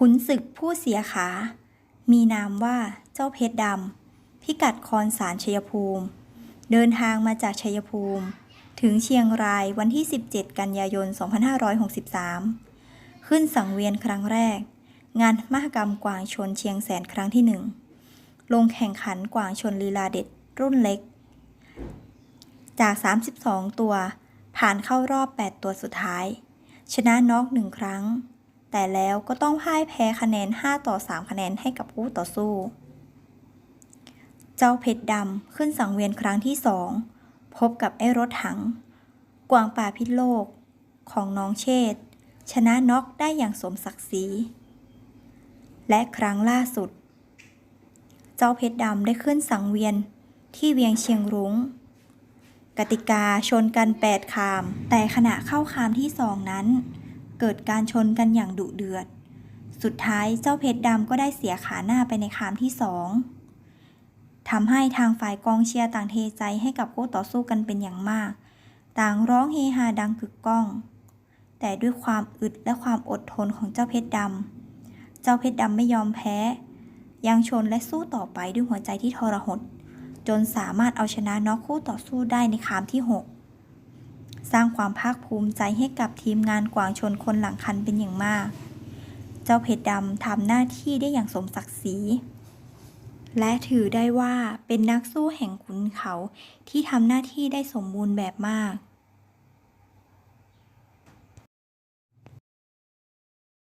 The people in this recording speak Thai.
ขุนศึกผู้เสียขา มีนามว่าเจ้าเพชรดำ พิกัดคอนสารชัยภูมิ เดินทางมาจากชัยภูมิ ถึงเชียงรายวันที่ 17 กันยายน 2563 ขึ้นสังเวียนครั้งแรก งานมหกรรมกวางชนเชียงแสนครั้งที่หนึ่งลงแข่งขันกวางชนลีลาเด็ดรุ่นเล็ก จาก 32 ตัว ผ่านเข้ารอบ 8 ตัวสุดท้าย ชนะน็อกหนึ่งครั้ง แต่แล้วก็ต้องพ่ายแพ้คะแนน 5 ต่อ 3 คะแนนให้กับคู่ต่อสู้ เจ้าเพชรดำขึ้นสังเวียนครั้งที่2พบกับไอ้รถถัง กวางป่าพิษโลกของน้องเชษชนะน็อกได้อย่างสมศักดิ์ศรี และครั้งล่าสุด เจ้าเพชรดำได้ขึ้นสังเวียนที่เวียงเชียงรุง้ง กติกาชนกัน 8 คาม แต่ขณะเข้าคามที่2นั้น เกิดการชนกันอย่างดุเดือด สุดท้ายเจ้าเพชรดำก็ได้เสียขาหน้าไปในคามที่2ทำให้ทางฝ่ายกองเชียร์ต่างเทใจให้กับคู่ต่อสู้กันเป็นอย่างมาก ต่างร้องเฮฮาดังกึกก้อง แต่ด้วยความอึดและความอดทนของเจ้าเพชรดำ เจ้าเพชรดำไม่ยอมแพ้ ยังชนและสู้ต่อไปด้วยหัวใจที่ทรหด จนสามารถเอาชนะน็อกคู่ต่อสู้ได้ในคามที่ 6 สร้างความภาคภูมิใจให้กับทีมงานกวางชนคนหลังคันเป็นอย่างมาก เจ้าเพชรดำทำหน้าที่ได้อย่างสมศักดิ์ศรีและถือได้ว่าเป็นนักสู้แห่งขุนเขาที่ทำหน้าที่ได้สมบูรณ์แบบมาก